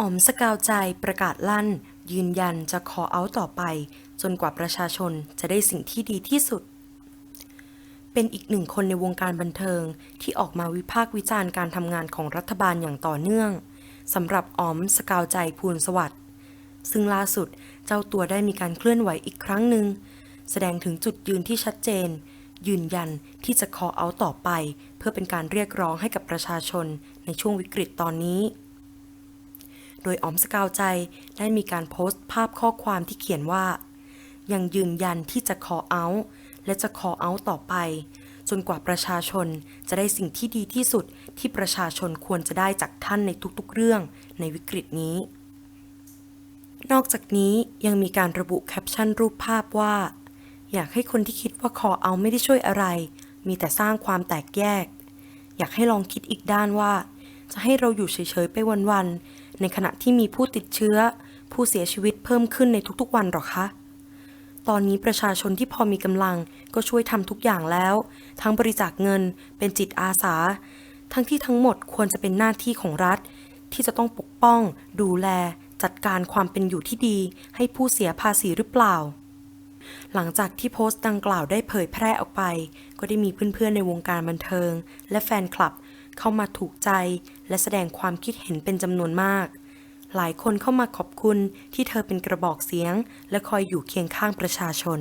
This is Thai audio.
อ๋อมสกาวใจประกาศลั่น ยืนยันจะขอเอาต่อไป จนกว่าประชาชนจะได้สิ่งที่ดีที่สุด เป็นอีกหนึ่งคนในวงการบันเทิงที่ออกมาวิพากษ์วิจารณ์การทำงานของรัฐบาลอย่างต่อเนื่องสำหรับอ๋อมสกาวใจภูลสวัสดิ์ซึ่งล่าสุดเจ้าตัวได้มีการเคลื่อนไหวอีกครั้งหนึ่ง แสดงถึงจุดยืนที่ชัดเจน ยืนยันที่จะขอเอาต่อไป เพื่อเป็นการเรียกร้องให้กับประชาชนในช่วงวิกฤตตอนนี้ โดยออมสกาวใจได้มีการโพสต์ภาพข้อความที่เขียนว่า ยังยืนยันที่จะขอเอาและจะขอเอาต่อไป จนกว่าประชาชนจะได้สิ่งที่ดีที่สุดที่ประชาชนควรจะได้จากท่านในทุกๆเรื่องในวิกฤตนี้ นอกจากนี้ยังมีการระบุแคปชั่นรูปภาพว่า อยากให้คนที่คิดว่าขอเอาไม่ได้ช่วยอะไร มีแต่สร้างความแตกแยก อยากให้ลองคิดอีกด้านว่า จะให้เราอยู่เฉยๆไปวันๆ ในขณะที่มีผู้ติดเชื้อ ผู้เสียชีวิตเพิ่มขึ้นในทุกๆวันหรอคะ ตอนนี้ประชาชนที่พอมีกำลังก็ช่วยทำทุกอย่างแล้ว ทั้งบริจาคเงินเป็นจิตอาสา ทั้งที่ทั้งหมดควรจะเป็นหน้าที่ของรัฐ ที่จะต้องปกป้อง ดูแล จัดการความเป็นอยู่ที่ดี ให้ผู้เสียภาษีหรือเปล่าหลังจากที่โพสต์ดังกล่าวได้เผยแพร่ออกไป ก็ได้มีเพื่อนๆในวงการบันเทิง และแฟนคลับ เข้ามาถูกใจ และแสดงความคิดเห็นเป็นจำนวนมาก หลายคนเข้ามาขอบคุณที่เธอเป็นกระบอกเสียง และคอยอยู่เคียงข้างประชาชน